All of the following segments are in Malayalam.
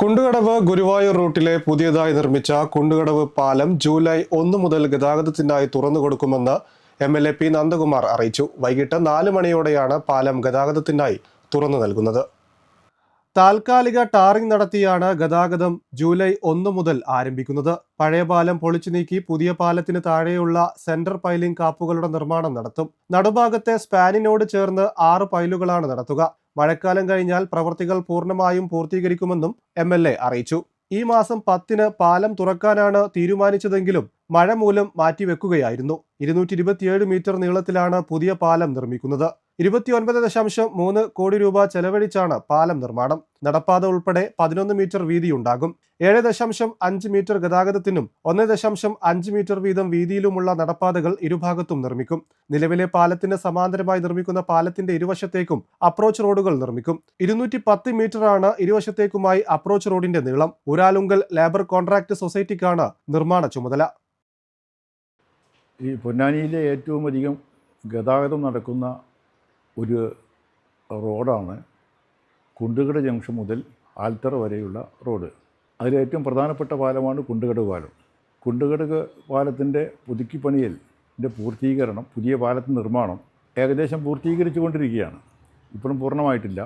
കുണ്ടുകടവ് ഗുരുവായൂർ റൂട്ടിലെ പുതിയതായി നിർമ്മിച്ച കുണ്ടുകടവ് പാലം ജൂലൈ ഒന്ന് മുതൽ ഗതാഗതത്തിനായി തുറന്നു കൊടുക്കുമെന്ന് M L A P Nandakumar അറിയിച്ചു. വൈകിട്ട് നാല് മണിയോടെയാണ് പാലം ഗതാഗതത്തിനായി തുറന്നു നൽകുന്നത്. താൽക്കാലിക ടാറിംഗ് നടത്തിയാണ് ഗതാഗതം ജൂലൈ ഒന്ന് മുതൽ ആരംഭിക്കുന്നത്. പഴയ പാലം പൊളിച്ചു നീക്കി പുതിയ പാലത്തിന് താഴെയുള്ള സെന്റർ പൈലിംഗ് കാപ്പുകളുടെ നിർമ്മാണം നടത്തും. നടുഭാഗത്തെ സ്പാനിനോട് ചേർന്ന് ആറ് പൈലുകളാണ് നടത്തുക. മഴക്കാലം കഴിഞ്ഞാൽ പ്രവൃത്തികൾ പൂർണമായും പൂർത്തീകരിക്കുമെന്നും എം അറിയിച്ചു. ഈ മാസം പത്തിന് പാലം തുറക്കാനാണ് തീരുമാനിച്ചതെങ്കിലും മഴ മൂലം മാറ്റിവെക്കുകയായിരുന്നു. ഇരുന്നൂറ്റി ഇരുപത്തിയേഴ് മീറ്റർ നീളത്തിലാണ് പുതിയ പാലം നിർമ്മിക്കുന്നത്. ഇരുപത്തിയൊൻപത് ദശാംശം മൂന്ന് കോടി രൂപ ചെലവഴിച്ചാണ് പാലം നിർമ്മാണം. നടപ്പാത ഉൾപ്പെടെ പതിനൊന്ന് മീറ്റർ വീതിയുണ്ടാകും. ഏഴ് ദശാംശം അഞ്ച് മീറ്റർ ഗതാഗതത്തിനും ഒന്ന് ദശാംശം അഞ്ച് മീറ്റർ വീതം വീതിയിലുമുള്ള നടപ്പാതകൾ ഇരുഭാഗത്തും നിർമ്മിക്കും. നിലവിലെ പാലത്തിന് സമാന്തരമായി നിർമ്മിക്കുന്ന പാലത്തിന്റെ ഇരുവശത്തേക്കും അപ്രോച്ച് റോഡുകൾ നിർമ്മിക്കും. ഇരുന്നൂറ്റി പത്ത് മീറ്ററാണ് ഇരുവശത്തേക്കുമായി അപ്രോച്ച് റോഡിന്റെ നീളം. ഒരാലുങ്കൽ ലേബർ കോൺട്രാക്ട് സൊസൈറ്റിക്കാണ് നിർമ്മാണ ചുമതല. ഈ പൊന്നാനിയിലെ ഏറ്റവും അധികം ഗതാഗതം നടക്കുന്ന ഒരു റോഡാണ് കുണ്ടുകട ജംഗ്ഷൻ മുതൽ ആൽത്തറ വരെയുള്ള റോഡ്. അതിൽ ഏറ്റവും പ്രധാനപ്പെട്ട പാലമാണ് കുണ്ടുകട പാലം. കുണ്ടുകട പാലത്തിന്റെ പുതുക്കിപ്പണിയലിന്റെ പൂർത്തീകരണം പുതിയ പാലത്തിന്റെ നിർമ്മാണം ഏകദേശം പൂർത്തീകരിച്ചു കൊണ്ടിരിക്കുകയാണ്. ഇപ്പോഴും പൂർണമായിട്ടില്ല.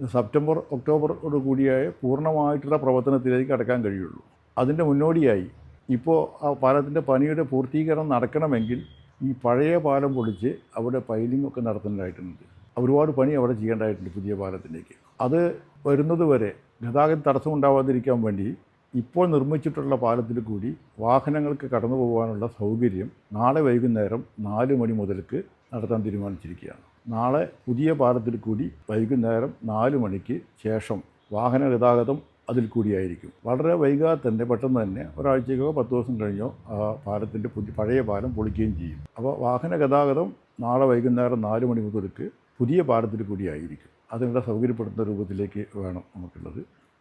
സെപ്റ്റംബർ ഒക്ടോബറോട് കൂടിയായ പൂർണമായിട്ടുള്ള പ്രവർത്തനത്തിലേക്ക് കടക്കാൻ കഴിയുള്ളൂ. അതിന്റെ മുന്നോടിയായി ഇപ്പോൾ ആ പാലത്തിന്റെ പണിയുടെ പൂർത്തീകരണം നടക്കണമെങ്കിൽ ഈ പഴയ പാലം പൊളിച്ച് അവിടെ പൈലിംഗ് ഒക്കെ നടത്തേണ്ടതായിട്ടുണ്ട് ഒരുപാട് പണി അവിടെ ചെയ്യേണ്ടതായിട്ടുണ്ട് പുതിയ പാലത്തിലേക്ക്. അത് വരുന്നത് വരെ ഗതാഗത തടസ്സം ഉണ്ടാവാതിരിക്കാൻ വേണ്ടി ഇപ്പോൾ നിർമ്മിച്ചിട്ടുള്ള പാലത്തിൽ കൂടി വാഹനങ്ങൾക്ക് കടന്നു പോകാനുള്ള സൗകര്യം നാളെ വൈകുന്നേരം നാല് മണി മുതൽക്ക് നടത്താൻ തീരുമാനിച്ചിരിക്കുകയാണ്. നാളെ പുതിയ പാലത്തിൽ കൂടി വൈകുന്നേരം നാല് മണിക്ക് ശേഷം വാഹന ഗതാഗതം അതിൽ കൂടിയായിരിക്കും. വളരെ വൈകാതെ തന്നെ പെട്ടെന്ന് തന്നെ ഒരാഴ്ചക്കോ പത്ത് ദിവസം കഴിഞ്ഞോ ആ പാലത്തിന്റെ പുതിയ പഴയ പാലം പൊളിക്കുകയും ചെയ്യും. അപ്പോൾ വാഹന ഗതാഗതം നാളെ വൈകുന്നേരം നാല് മണി മുതൽക്ക് പുതിയ പാലത്തിൽ കൂടിയായിരിക്കും. അതിനുള്ള സൗകര്യപ്പെടുത്തുന്ന രൂപത്തിലേക്ക് വേണം നമുക്കുള്ളത്.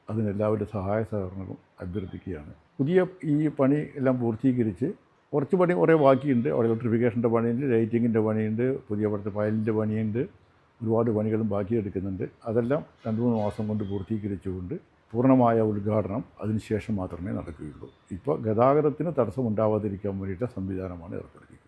അതിനെല്ലാവരുടെ സഹായ സഹകരണവും അഭ്യർത്ഥിക്കുകയാണ്. പുതിയ ഈ പണി എല്ലാം പൂർത്തീകരിച്ച് കുറച്ച് പണി കുറേ ബാക്കിയുണ്ട്. അവിടെ ഇലക്ട്രിഫിക്കേഷന്റെ പണിയുണ്ട് ലൈറ്റിങ്ങിന്റെ പണിയുണ്ട് പുതിയ അവിടുത്തെ ഫയലിന്റെ പണിയുണ്ട്. ഒരുപാട് പണികളും ബാക്കി എടുക്കുന്നുണ്ട്. അതെല്ലാം രണ്ട് മൂന്ന് മാസം കൊണ്ട് പൂർത്തീകരിച്ചുകൊണ്ട് പൂർണമായ ഉദ്ഘാടനം അതിനുശേഷം മാത്രമേ നടക്കുകയുള്ളൂ. ഇപ്പോൾ ഗതാഗതത്തിന് തടസ്സമുണ്ടാവാതിരിക്കാൻ വേണ്ടിയിട്ട് സംവിധാനമാണ് ഏർപ്പെടുത്തിയിട്ടുള്ളത്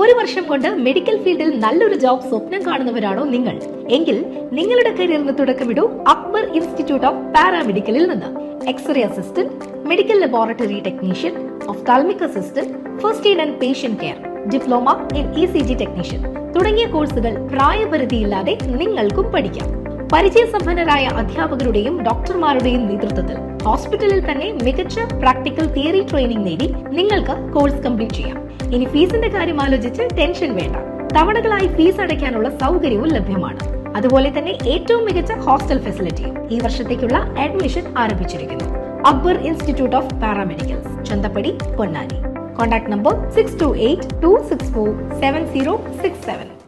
ഒരു വർഷം കൊണ്ട് മെഡിക്കൽ ഫീൽഡിൽ നല്ലൊരു ജോബ് സ്വപ്നം കാണുന്നവരാണോ നിങ്ങൾ? എങ്കിൽ നിങ്ങളുടെ കരിയറിന് തുടക്കമിടൂ അക്ബർ ഇൻസ്റ്റിറ്റ്യൂട്ട് ഓഫ് പാരാമെഡിക്കലിൽ നിന്ന്. X-ray assistant medical laboratory technician ophthalmic assistant first aid and patient care diploma in E C G technician തുടങ്ങിയ കോഴ്സുകൾ പ്രായപരിധിയില്ലാതെ നിങ്ങൾക്കും പഠിക്കാം. പരിചയസമ്പന്നരായ അധ്യാപകരുടെയും ഡോക്ടർമാരുടെയും നേതൃത്വത്തിൽ ഹോസ്പിറ്റലിൽ തന്നെ മികച്ച പ്രാക്ടിക്കൽ തിയറി ട്രെയിനിങ് നേടി നിങ്ങൾക്ക് കോഴ്സ് കംപ്ലീറ്റ് ചെയ്യാം. ഇനി ഫീസിന്റെ കാര്യം ആലോചിച്ച് ടെൻഷൻ വേണ്ട. തവണകളായി ഫീസ് അടയ്ക്കാനുള്ള സൗകര്യവും ലഭ്യമാണ്. അതുപോലെ തന്നെ ഏറ്റവും മികച്ച ഹോസ്റ്റൽ ഫെസിലിറ്റിയും ഈ വർഷത്തേക്കുള്ള അഡ്മിഷൻ ആരംഭിച്ചിരിക്കുന്നു. Akbar institute of paramedicals Chanthappadi Ponnani. Contact number six two eight two six four seven zero six seven